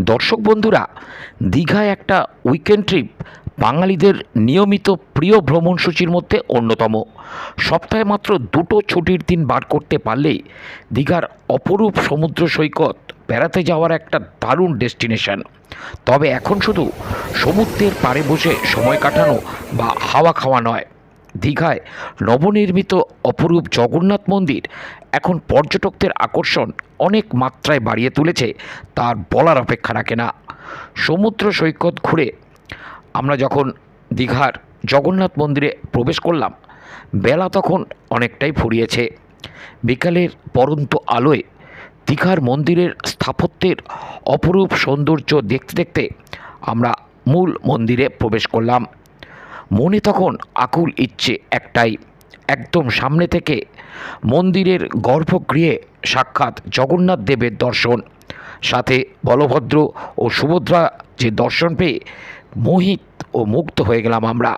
দর্শক বন্ধুরা, দীঘায় একটা উইকেন্ড ট্রিপ বাঙালিদের নিয়মিত প্রিয় ভ্রমণসূচির মধ্যে অন্যতম। সপ্তাহে মাত্র দুটো ছুটির দিন বার করতে পারলেই দীঘার অপরূপ সমুদ্র সৈকত বেড়াতে যাওয়ার একটা দারুণ ডেস্টিনেশন। তবে এখন শুধু সমুদ্রের পাড়ে বসে সময় কাটানো বা হাওয়া খাওয়া নয় দীঘায় নবনির্মিত অপরূপ জগন্নাথ মন্দির এখন পর্যটকদের আকর্ষণ অনেক মাত্রায় বাড়িয়ে তুলেছে, তার বলার অপেক্ষা রাখে না। সমুদ্র সৈকত ঘুরে আমরা যখন দীঘার জগন্নাথ মন্দিরে প্রবেশ করলাম, বেলা তখন অনেকটাই ফুরিয়েছে। বিকালের পরন্ত আলোয় দীঘার মন্দিরের স্থাপত্যের অপরূপ সৌন্দর্য দেখতে দেখতে আমরা মূল মন্দিরে প্রবেশ করলাম। মনে তখন আকুল ইচ্ছে একটাই, একদম সামনে থেকে মন্দিরের গর্ভগৃহে সাক্ষাৎ জগন্নাথ দেবের দর্শন। সাথে বলভদ্র ও সুভদ্রা যে দর্শন পেয়ে মোহিত ও মুগ্ধ হয়ে গেলাম আমরা।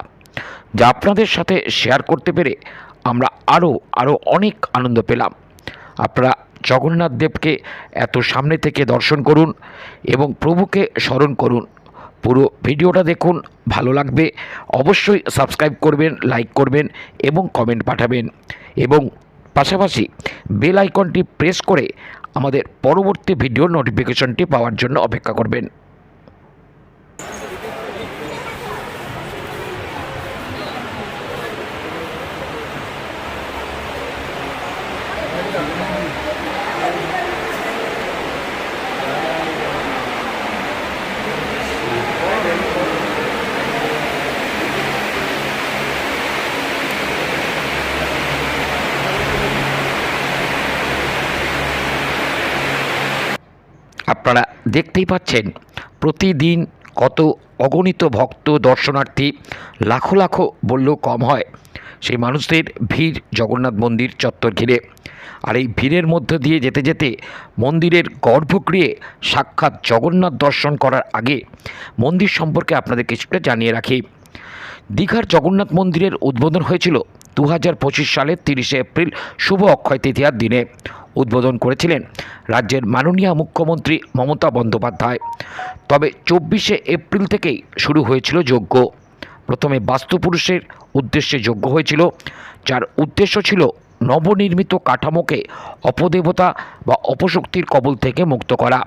যা আপনাদের সাথে শেয়ার করতে পেরে আমরা আরও আরও অনেক আনন্দ পেলাম। আপনারা জগন্নাথ দেবকে এত সামনে থেকে দর্শন করুন এবং প্রভুকে স্মরণ করুন। পুরো ভিডিওটা দেখুন, ভালো লাগবে, অবশ্যই সাবস্ক্রাইব করবেন লাইক করবেন এবং কমেন্ট পাঠাবেন। এবং পাশাপাশি বেল আইকনটি প্রেস করে আমাদের পরবর্তী ভিডিও নোটিফিকেশনটি পাওয়ার জন্য অপেক্ষা করবেন। আপনারা দেখতেই পাচ্ছেন, প্রতিদিন কত অগণিত ভক্ত দর্শনার্থী লাখো লাখো বললেও কম হয়। সেই মানুষদের ভিড়, জগন্নাথ মন্দির চত্বর ঘিরে। আর এই ভিড়ের মধ্য দিয়ে যেতে যেতে মন্দিরের গর্ভগৃহে সাক্ষাৎ জগন্নাথ দর্শন করার আগে মন্দির সম্পর্কে আপনাদের কিছুটা জানিয়ে রাখি। দীঘার জগন্নাথ মন্দিরের উদ্বোধন হয়েছিল দু হাজার পঁচিশ সালের তিরিশে এপ্রিল শুভ অক্ষয় তৃতীয়ার দিনে উদ্বোধন করেছিলেন রাজ্যের মাননীয় মুখ্যমন্ত্রী মমতা বন্দ্যোপাধ্যায়। তবে চব্বিশে এপ্রিল থেকেই শুরু হয়েছিল যজ্ঞ। প্রথমে বাস্তুপুরুষের উদ্দেশ্যে যজ্ঞ হয়েছিল, যার উদ্দেশ্য ছিল নবনির্মিত কাঠামোকে অপদেবতা বা অপশক্তির কবল থেকে মুক্ত করা।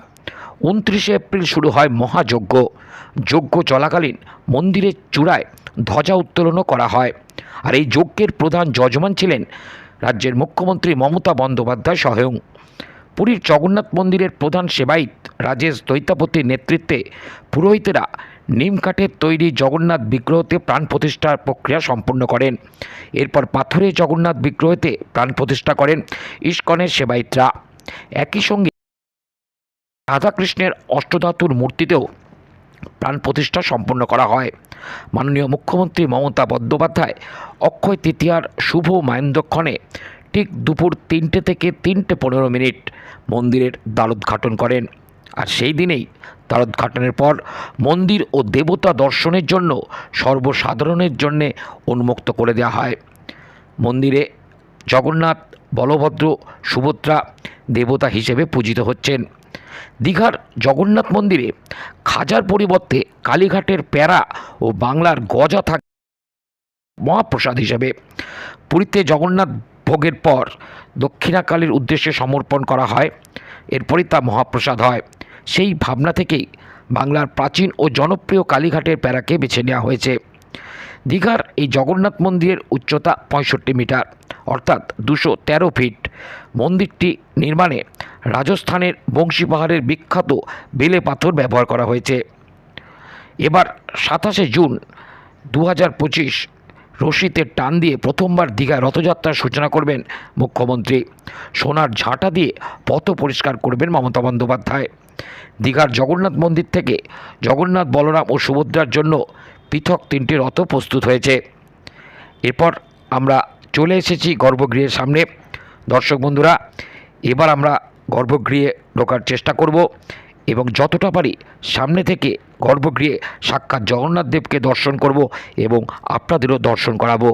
উনত্রিশে এপ্রিল শুরু হয় মহাযজ্ঞ। যজ্ঞ চলাকালীন মন্দিরের চূড়ায় ধ্বজা উত্তোলনও করা হয়। আর এই যজ্ঞের প্রধান যজমান ছিলেন রাজ্যের মুখ্যমন্ত্রী মমতা বন্দ্যোপাধ্যায় স্বয়ং। পুরীর জগন্নাথ মন্দিরের প্রধান সেবায়িত রাজেশ দৈতাপতির নেতৃত্বে পুরোহিতেরা নিম কাঠের তৈরি জগন্নাথ বিগ্রহতে প্রাণ প্রতিষ্ঠার প্রক্রিয়া সম্পূর্ণ করেন। এরপর পাথরের জগন্নাথ বিগ্রহতে প্রাণ প্রতিষ্ঠা করেন ইস্কনের সেবায়িতরা। একই সঙ্গে রাধাকৃষ্ণের অষ্টধাতুর মূর্তিতেও প্রাণ প্রতিষ্ঠা সম্পন্ন করা হয়। মাননীয় মুখ্যমন্ত্রী মমতা বন্দ্যোপাধ্যায় অক্ষয় তৃতীয়ার শুভ মায়ন্দক্ষণে ঠিক দুপুর তিনটে থেকে তিনটে পনেরো মিনিট মন্দিরের দ্বারোদ্ঘাটন করেন। আর সেই দিনেই দ্বারোদ্ঘাটনের পর মন্দির ও দেবতা দর্শনের জন্য সর্বসাধারণের জন্যে উন্মুক্ত করে দেওয়া হয়। মন্দিরে জগন্নাথ, বলভদ্র, সুভদ্রা দেবতা হিসেবে পূজিত হচ্ছেন। দীঘার জগন্নাথ মন্দিরে খাজার পরিবর্তে কালীঘাটের প্যারা ও বাংলার গজা থাকে মহাপ্রসাদ হিসেবে পুরীতে জগন্নাথ ভোগের পর দক্ষিণাকালীর উদ্দেশ্যে সমর্পণ করা হয়। এরপরই তা মহাপ্রসাদ হয়। সেই ভাবনা থেকেই বাংলার প্রাচীন ও জনপ্রিয় কালীঘাটের প্যারাকে বেছে নেওয়া হয়েছে। দীঘার এই জগন্নাথ মন্দিরের উচ্চতা পঁয়ষট্টি মিটার, অর্থাৎ দুশো তেরো ফিট। মন্দিরটি নির্মাণে রাজস্থানের বংশী পাহাড়ের বিখ্যাত বেলে পাথর ব্যবহার করা হয়েছে। এবার সাতাশে জুন দু হাজার পঁচিশ রশিতে টান দিয়ে প্রথমবার দীঘায় রথযাত্রার সূচনা করবেন মুখ্যমন্ত্রী। সোনার ঝাঁটা দিয়ে পথ পরিষ্কার করবেন মমতা বন্দ্যোপাধ্যায়। দীঘার জগন্নাথ মন্দির থেকে জগন্নাথ, বলরাম ও সুভদ্রার জন্য পৃথক তিনটি রথ প্রস্তুত হয়েছে। এরপর আমরা চলে এসেছি গর্ভগৃহের সামনে। দর্শক বন্ধুরা, এবার আমরা গর্ভগৃহে ঢোকার চেষ্টা করব এবং যতটা পারি সামনে থেকে গর্ভগৃহে সাক্ষাৎ জগন্নাথ দেবকে দর্শন করব এবং আপনাদেরও দর্শন করাবো।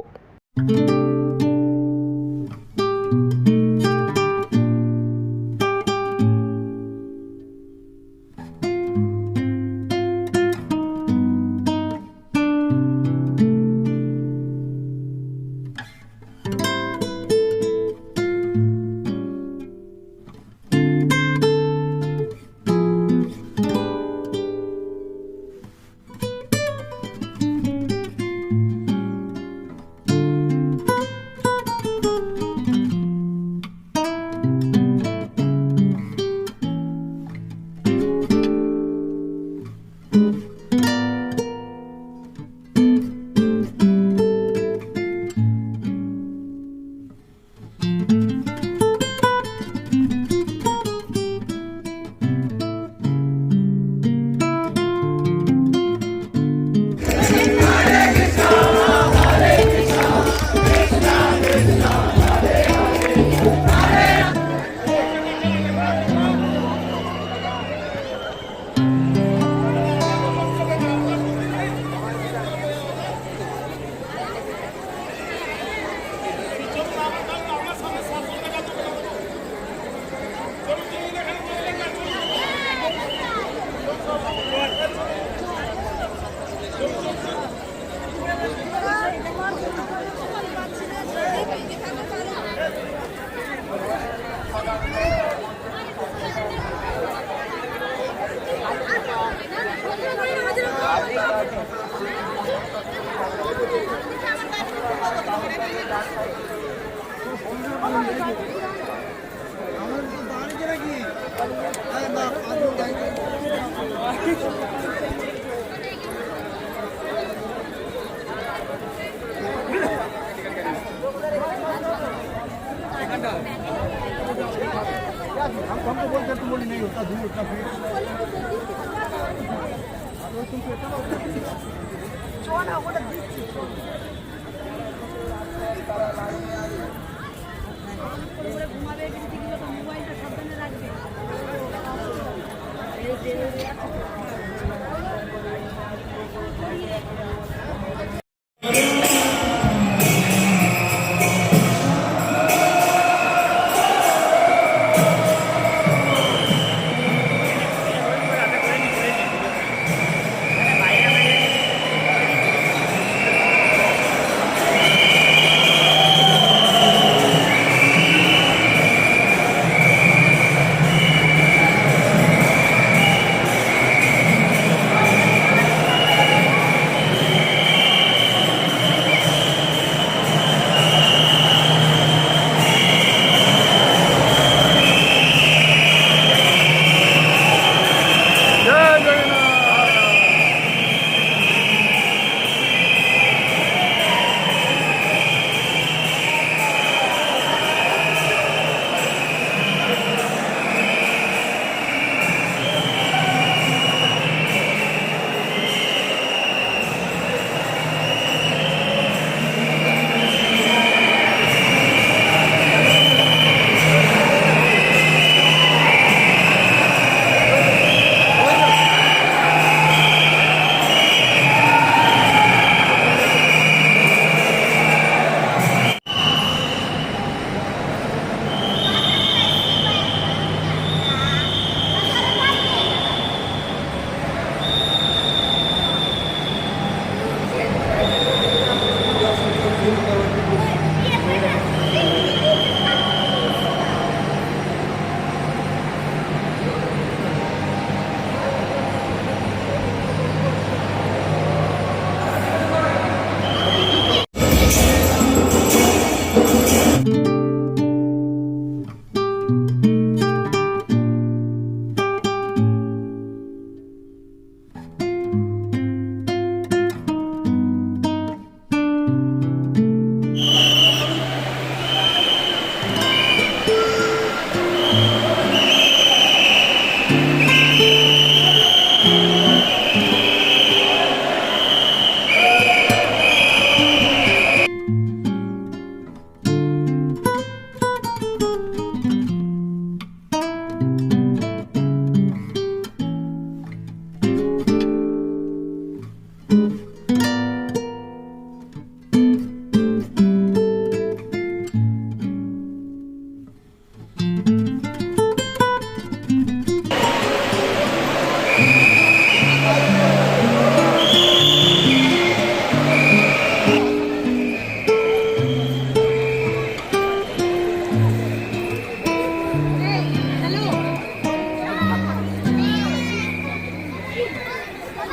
हमको बोलते तुम बोली नहीं होता दूर उतना फिर ঘুমাবে মোবাইলটা Thank you.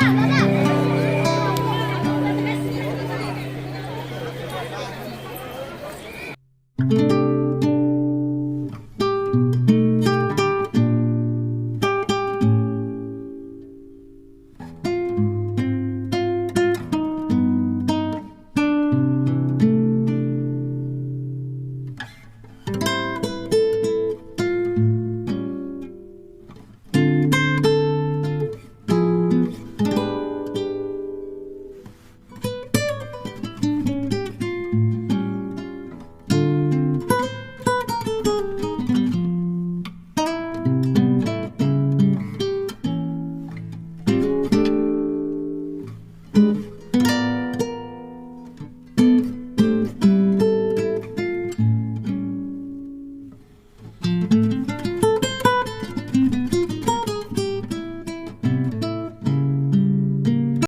爸爸